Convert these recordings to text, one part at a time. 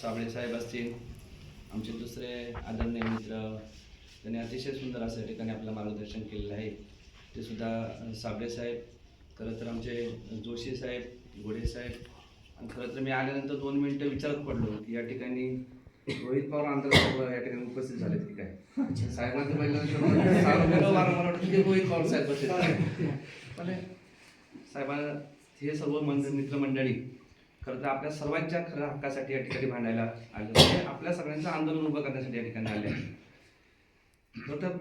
साबळे साहेब असतील आमचे दुसरे आदरणीय मित्र त्यांनी अतिशय सुंदर असं ठिकाणी आपलं मार्गदर्शन केलेलं आहे. ते सुद्धा साबळे साहेब खरं तर आमचे जोशी साहेब घोडे साहेब आणि खरं तर मी आल्यानंतर दोन मिनटं विचारत पडलो की या ठिकाणी रोहित पवार आंतरसाहेब या ठिकाणी उपस्थित झालेत की काय? साहेबांचं पहिलं वाटतं की रोहित पवार साहेब पण साहेबांना हे सर्व मंडळ मित्रमंडळी खरं तर आपल्या सर्वांच्या खऱ्या हक्कासाठी या ठिकाणी भांडायला आले म्हणजे आपल्या सगळ्यांचं आंदोलन उभं करण्यासाठी या ठिकाणी आले आहे. खरं तर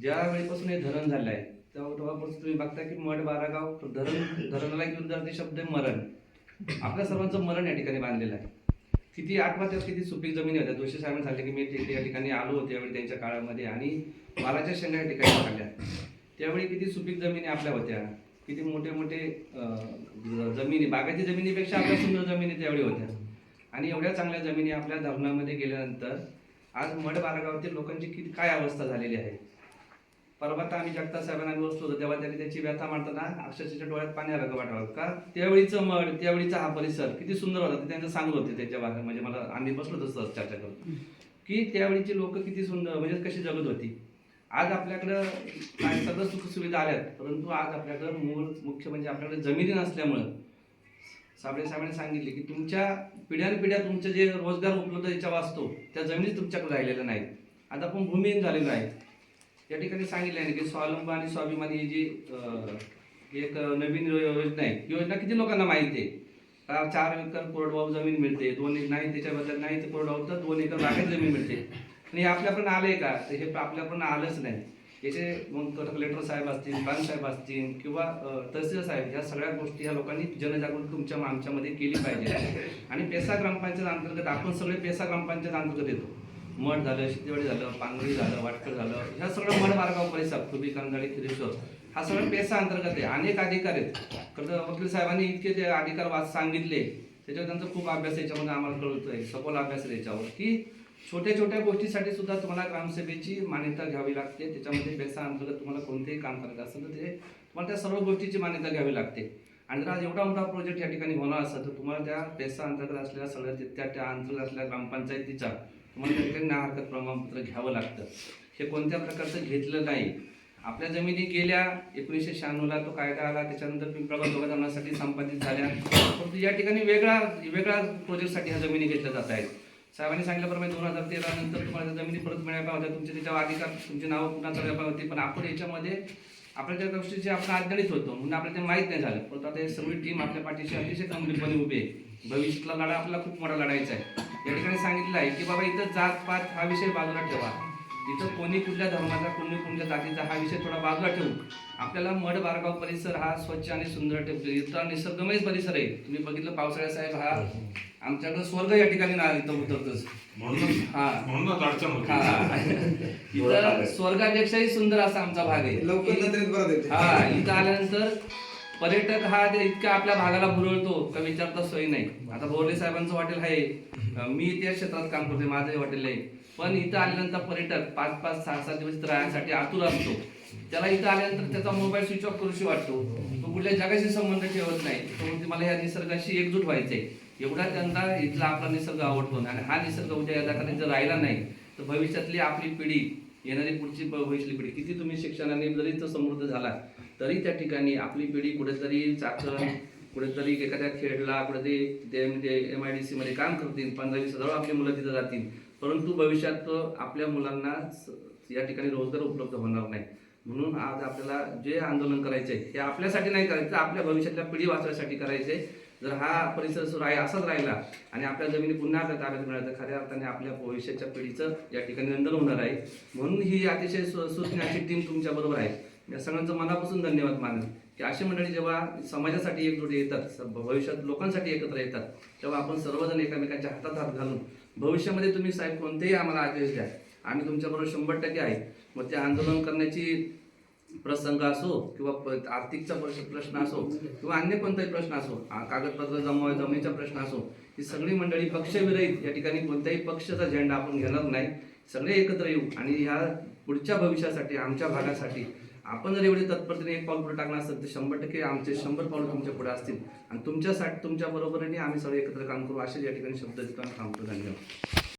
ज्या वेळेपासून हे धरण झालं आहे तेव्हा तेव्हापासून तुम्ही बघता की मठ बारागाव धरण धरणाला घेऊन जर ते शब्द आहे मरण. आपल्या सर्वांचं मरण या ठिकाणी बांधलेलं आहे. किती आठवा त्यात किती सुपीक जमिनी होत्या. जोशी साहेबांनी सांगले की मी ते- या ठिकाणी आलो होते त्यावेळी त्यांच्या काळामध्ये आणि मालाच्या शेंगा या ठिकाणी काढल्या त्यावेळी किती सुपीक जमिनी आपल्या होत्या. किती मोठे मोठे जमिनी बागायती जमिनीपेक्षा आपल्या सुंदर जमिनी त्यावेळी होत्या. आणि एवढ्या चांगल्या जमिनी आपल्या धरणामध्ये गेल्यानंतर आज मड बारागावातील लोकांची किती काय अवस्था झालेली आहे. परवा तर आम्ही जगताप साहेबांना आम्ही बसलो होतो तेव्हा त्यांनी त्याची व्यथा मांडताना अक्षरशः डोळ्यात पाणी आलं का वाटावं. का? त्यावेळीचं मड त्यावेळीचा हा परिसर किती सुंदर होता ते त्यांचं सांगत होते त्याच्या भागात म्हणजे मला आम्ही बसलो होतो सहज चर्चा करून. की त्यावेळीची लोक किती सुंदर म्हणजे कशी जगत होती. आज आपल्याकडं काय सगळं सुखसुविधा आल्यात परंतु आज आपल्याकडं मूळ मुख्य म्हणजे आपल्याकडे जमिनी नसल्यामुळं साबळे साहेबांनी सांगितले की तुमच्या पिढ्यानपिढ्या तुमचे जे रोजगार उपलब्ध याच्या वाचतो त्या जमिनी तुमच्याकडे राहिलेल्या नाहीत. आता आपण भूमिहीन झालेलो आहे. या ठिकाणी सांगितलं आहे ना की स्वावलंब आणि स्वाभिमानी ही जी एक नवीन योजना आहे. योजना किती लोकांना माहिती आहे? चार एकर कोरडवाहू जमीन मिळते दोन एक नाही त्याच्याबद्दल नाही तर कोरडवाहू तर दोन एकर बागायत जमीन मिळते. आणि आपल्याकडून आले का? तर हे आपल्याकडून आलंच नाही. याचे मग कलेक्टर साहेब असतील बँक साहेब असतील किंवा तहसील साहेब या सगळ्या गोष्टी ह्या लोकांनी जनजागृती तुमच्या आमच्यामध्ये केली पाहिजे. आणि पेसा ग्रामपंचायत अंतर्गत आपण सगळे पेसा ग्रामपंचायत अंतर्गत येतो. मठ झालं शितेवाडी झालं पांगरी झालं वाटकर झालं ह्या सगळं मठ मार्गावर परिसर तुम्ही कंदाळी त्रिशोर हा सगळं पेसा अंतर्गत आहे. अनेक अधिकार आहेत. तर वकील साहेबांनी इतके ते अधिकार वाच सांगितले त्याच्यावर त्यांचा खूप अभ्यास याच्यामध्ये आम्हाला कळतोय. सखोल अभ्यास याच्यावर की छोट्या छोट्या गोष्टीसाठी सुद्धा तुम्हाला ग्रामसभेची मान्यता घ्यावी लागते. त्याच्यामध्ये पैसा अंतर्गत तुम्हाला कोणतेही काम करायचं असेल तर ते तुम्हाला त्या सर्व गोष्टीची मान्यता घ्यावी लागते. आणि जर आज एवढा मोठा प्रोजेक्ट या ठिकाणी होणार असेल तर तुम्हाला त्या पैसा अंतर्गत असलेल्या सगळ्या त्या- त्या त्या अंतर्गत असलेल्या ग्रामपंचायतीचा तुम्हाला त्या ठिकाणी हरकत प्रमाणपत्र घ्यावं लागतं. हे कोणत्या प्रकारचं घेतलं नाही. आपल्या जमिनी गेल्या एकोणीसशे शहाण्णवला तो कायदा आला त्याच्यानंतर पिंपळगाव दोघांसाठी संपादित झाल्या. परंतु या ठिकाणी वेगळा वेगळ्या प्रोजेक्टसाठी ह्या जमिनी घेतल्या जात आहेत. साहेबांनी सांगितल्याप्रमाणे दोन हजार तेरा नंतर तुम्हाला त्या जमिनी परत मिळायला होत्या तुमचे त्याच्यावर अधिकार तुमची नावं पुन्हा करायला होती? पण आपण याच्यामध्ये आपल्या त्या गोष्टीचे आपण अडचणीत होतो म्हणून आपल्याला ते माहीत नाही झालं. परंतु आता हे सगळी टीम आपल्या पाठीशी अतिशय खंबीरपणे उभी आहे. भविष्यातला लढा आपला खूप मोठा लढायचा आहे. या ठिकाणी सांगितलं आहे की बाबा इथं जात पात हा विषय बाजूला ठेवा. इथं कोणी कुठल्या धर्माचा कोणी कुठल्या जातीचा हा विषय थोडा बाजूला ठेवू. आपल्याला मड बारगाव परिसर हा स्वच्छ आणि सुंदर ठेवतो. इथं निसर्गमय परिसर आहे. तुम्ही बघितलं पावसाळ्या साहेब हा आमच्याकडे स्वर्ग या ठिकाणी ना इथं उतरतोच. हा. हा. स्वर्गापेक्षाही सुंदर असा आमचा भाग आहे. लवकर हा इथं आल्यानंतर पर्यटक हा ते इतका आपल्या भागाला भुरळतो का विचारता सोयी नाही. आता बोर्डे साहेबांचं हॉटेल आहे. मी त्या क्षेत्रात काम करते माझंही हॉटेल आहे. पण इथं आल्यानंतर पर्यटक पाच पाच सहा सात दिवस राहण्यासाठी आतुर असतो. त्याला इथं आल्यानंतर त्याचा मोबाईल स्विच ऑफ करूशी वाटतो. तो कुठल्या जगाशी संबंध ठेवत नाही. तो म्हणते मला ह्या निसर्गाशी एकजूट व्हायचंय. एवढा त्यांना इथला आपला निसर्ग आवडतो आणि हा निसर्ग उद्या या जगात जर राहिला नाही तर भविष्यातली आपली पिढी येणारी पुढची भविष्यातली पिढी किती तुम्ही शिक्षणाने जरी तो समृद्ध झाला तरी त्या ठिकाणी आपली पिढी कुठेतरी चाकण कुठेतरी एखाद्या खेडला कुठेतरी ते म्हणजे एम आय डी सी मध्ये काम करतील पंधरा वीस हजार आपली मुलं तिथं जातील. परंतु भविष्यात आपल्या मुलांना या ठिकाणी रोजगार उपलब्ध होणार नाही. म्हणून आज आपल्याला जे आंदोलन करायचं आहे हे आपल्यासाठी नाही करायचं आपल्या भविष्यातल्या पिढी वाचण्यासाठी करायचे जर हा परिसर सुरू आहे असाच राहिला आणि आपल्या जमिनी पुन्हा आपल्या ताब्यात मिळाल्या तर खऱ्या अर्थाने आपल्या भविष्याच्या पिढीचं या ठिकाणी नंदन होणार आहे. म्हणून ही अतिशय सु- टीम तुमच्या बरोबर आहे. या सगळ्यांचं मनापासून धन्यवाद मानेल की अशी मंडळी जेव्हा समाजासाठी एकजूट येतात स- भविष्यात लोकांसाठी एकत्र येतात तेव्हा आपण सर्वजण एकमेकांच्या हातात हात घालून भविष्यामध्ये तुम्ही साहेब कोणतेही आम्हाला आदेश द्या. आम्ही तुमच्याबरोबर शंभर टक्के आहे. मग ते आंदोलन करण्याची प्रसंग असो किंवा आर्थिकचा प्रश्न असो किंवा अन्य कोणताही प्रश्न असो कागदपत्र जमा जमिनीचा प्रश्न असो ही सगळी मंडळी पक्षविरहित या ठिकाणी कोणत्याही पक्षाचा झेंडा आपण घेणार नाही. सगळे एकत्र येऊ आणि ह्या पुढच्या भविष्यासाठी आमच्या भागासाठी आपण जर एवढे तत्परतेने एक पाऊल पुढे टाकणार असेल तर शंभर टक्के आमचे शंभर पाऊल तुमच्यापुढे असतील. आणि तुमच्यासाठी तुमच्या बरोबरीने आम्ही सगळे एकत्र काम करू. असे या ठिकाणी शब्द देतो आणि थांबतो. धन्यवाद.